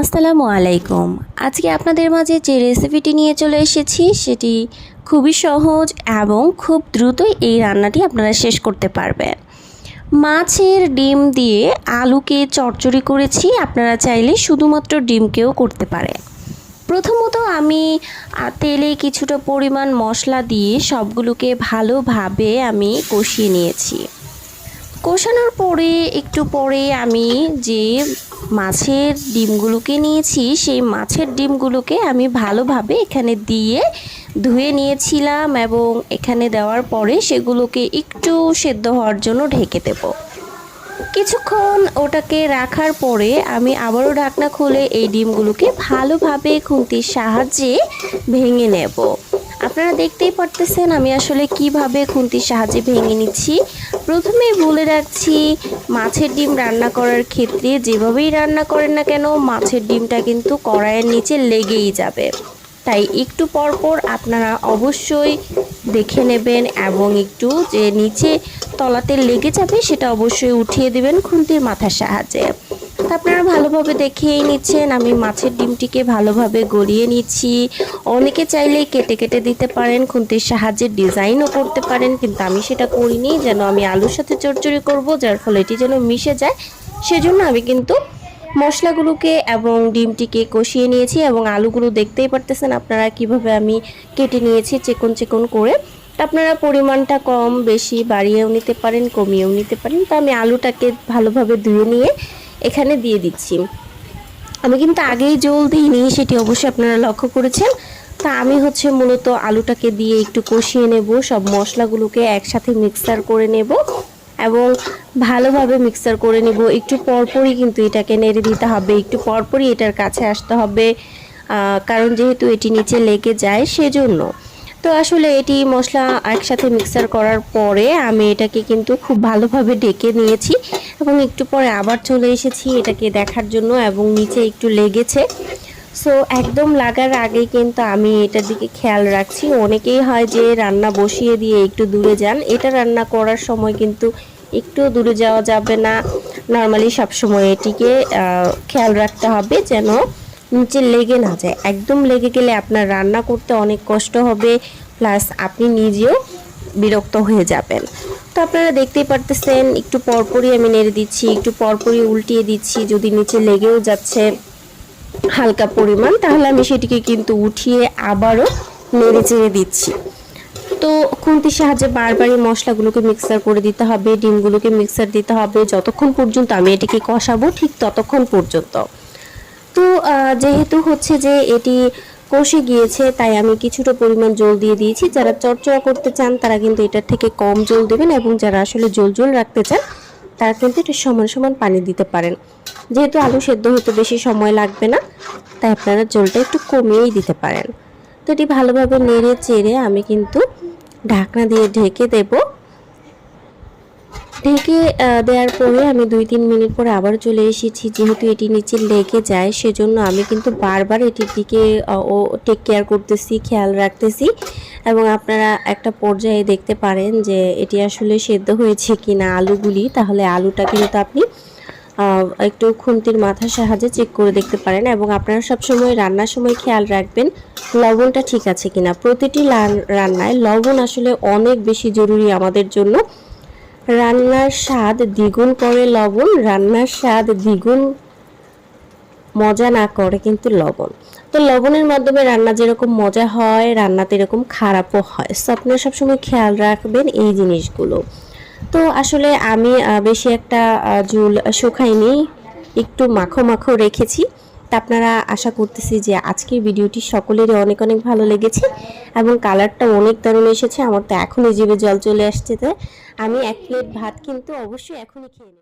আসসালামু আলাইকুম। আজকে আপনাদের মাঝে যে রেসিপিটি নিয়ে চলে এসেছি, সেটি খুবই সহজ এবং খুব দ্রুত এই রান্নাটি আপনারা শেষ করতে পারবেন। মাছের ডিম দিয়ে আলুকে চচ্চড়ি করেছি, আপনারা চাইলে শুধুমাত্র ডিমকেও করতে পারে প্রথমত আমি তেলে কিছুটা পরিমাণ মশলা দিয়ে সবগুলোকে ভালোভাবে আমি কষিয়ে নিয়েছি। কষানোর পরে, একটু পরে আমি যে মাছের ডিমগুলোকে নিয়েছি, সেই মাছের ডিমগুলোকে আমি ভালোভাবে এখানে দিয়ে ধুয়ে নিয়েছিলাম এবং এখানে দেওয়ার পরে সেগুলোকে একটু সেদ্ধ হওয়ার জন্য ঢেকে দেব। কিছুক্ষণ ওটাকে রাখার পরে আমি আবারও ঢাকনা খুলে এই ডিমগুলোকে ভালোভাবে খুন্তির সাহায্যে ভেঙে নেব। আপনারা দেখতেই পারতেছেন আমি আসলে কীভাবে খুন্তির সাহায্যে ভেঙে নিচ্ছি। প্রথমেই বলে রাখছি, মাছের ডিম রান্না করার ক্ষেত্রে যেভাবেই রান্না করেন না কেন, মাছের ডিমটা কিন্তু কড়াইয়ের নিচে লেগেই যাবে। তাই একটু পর পর আপনারা অবশ্যই দেখে নেবেন এবং একটু যে নিচে তলাতে লেগে যাবে, সেটা অবশ্যই উঠিয়ে দেবেন খুন্তির মাথার সাহায্যে। আপনারা ভালোভাবে দেখেই নিচ্ছেন। আমি মাছের ডিমটিকে ভালোভাবে গড়িয়ে নিচ্ছি। অনেকে চাইলে কেটে কেটে দিতে পারেন, খুন্তির সাহায্যে ডিজাইনও করতে পারেন, কিন্তু আমি সেটা করিনি। যেন আমি আলুর সাথে চড়চড়ি করব, যার ফলে এটি যেন মিশে যায়। সেজন্য আমি কিন্তু মশলাগুলোকে এবং ডিমটিকে কষিয়ে নিয়েছি এবং আলুগুলো দেখতেই পারতেছেন আপনারা কীভাবে আমি কেটে নিয়েছি চিকন চিকন করে। আপনারা পরিমাণটা কম, বেশি বাড়িয়েও নিতে পারেন, কমিয়েও নিতে পারেন। তো আমি আলুটাকে ভালোভাবে ধুয়ে নিয়ে এখানে দিয়ে দিচ্ছি। আমি কিন্তু আগেই জল দিইনি, সেটি অবশ্যই আপনারা লক্ষ্য করেছেন। তা আমি হচ্ছে মূলত আলুটাকে দিয়ে একটু কষিয়ে নেব, সব মশলাগুলোকে একসাথে মিক্সার করে নেব এবং ভালোভাবে মিক্সার করে নেব। একটু পরপরই কিন্তু এটাকে নেড়ে দিতে হবে, একটু পরপরই এটার কাছে আসতে হবে কারণ যেহেতু এটি নিচে লেগে যায়, সেজন্য। তো আসলে এটি মশলা একসাথে মিক্সার করার পরে আমি এটাকে কিন্তু খুব ভালোভাবে ডেকে নিয়েছি এবং একটু পরে আবার চলে এসেছি এটাকে দেখার জন্য এবং নিচে একটু লেগেছে। সো একদম লাগার আগে কিন্তু আমি এটার দিকে খেয়াল রাখছি। অনেকেই হয় যে রান্না বসিয়ে দিয়ে একটু দূরে যান। এটা রান্না করার সময় কিন্তু একটু দূরে যাওয়া যাবে না। নর্মালি সবসময় এটিকে খেয়াল রাখতে হবে যেন নিচে লেগে না যায়। একদম লেগে গেলে আপনার রান্না করতে অনেক কষ্ট হবে, প্লাস আপনি নিজেও বিরক্ত হয়ে যাবেন। তো আপনারা দেখতেই পারতেছেন, একটু পরপরই আমি নেড়ে দিচ্ছি, একটু পরপরই উল্টিয়ে দিচ্ছি, যদি নিচে লেগেও যাচ্ছে হালকা পরিমাণ, তাহলে আমি সেটিকে কিন্তু উঠিয়ে আবারও নেড়ে চেড়ে দিচ্ছি। তো খুন্তির সাহায্যে বারবারই মশলাগুলোকে মিক্সার করে দিতে হবে, ডিমগুলোকে মিক্সার দিতে হবে, যতক্ষণ পর্যন্ত আমি এটিকে কষাবো, ঠিক ততক্ষণ পর্যন্ত। তো যেহেতু হচ্ছে যে এটি কষে গিয়েছে, তাই আমি কিছুটা পরিমাণ জল দিয়ে দিয়েছি। যারা চটচড়া করতে চান, তারা কিন্তু এটার থেকে কম জল দেবেন এবং যারা আসলে জল জল রাখতে চান, তারা কিন্তু এটা সমান সমান পানি দিতে পারেন। যেহেতু আলু সেদ্ধ হতে বেশি সময় লাগবে না, তাই আপনারা জলটা একটু কমিয়েই দিতে পারেন। তো এটি ভালোভাবে নেড়ে চেড়ে আমি কিন্তু ঢাকনা দিয়ে ঢেকে দেবো। ঢেকে দেওয়ার পরে আমি দুই তিন মিনিট পরে আবার চলে এসেছি। যেহেতু এটি নিচে লেগে যায়, সেজন্য আমি কিন্তু বারবার এটির দিকে ও টেক কেয়ার করতেছি, খেয়াল রাখতেছি। এবং আপনারা একটা পর্যায়ে দেখতে পারেন যে এটি আসলে সেদ্ধ হয়েছে কি না আলুগুলি। তাহলে আলুটা কিন্তু আপনি একটু খুন্তির মাথার সাহায্যে চেক করে দেখতে পারেন। এবং আপনারা সবসময় রান্নার সময় খেয়াল রাখবেন, লবণটা ঠিক আছে কিনা। প্রতিটি রান্নায় লবণ আসলে অনেক বেশি জরুরি আমাদের জন্য। রান্নার স্বাদ দ্বিগুণ করে লবণ, রান্নার স্বাদ দ্বিগুণ মজা না করে কিন্তু লবণ। তো লবণের মাধ্যমে রান্না যেরকম মজা হয় রান্নাতে এরকম খারাপও হয়। সো আপনারা সবসময় খেয়াল রাখবেন এই জিনিসগুলো। তো আসলে আমি বেশি একটা ঝুল শুকাইনি, একটু মাখো মাখো রেখেছি। তা আপনারা আশা করতেছি যে আজকের ভিডিওটি সকলেরই অনেক অনেক ভালো লেগেছে এবং কালারটা অনেক দারুণ এসেছে। আমার তো এখনই জিভে জল চলে আসছে। তাই আমি এক প্লেট ভাত কিন্তু অবশ্যই এখনই খেয়ে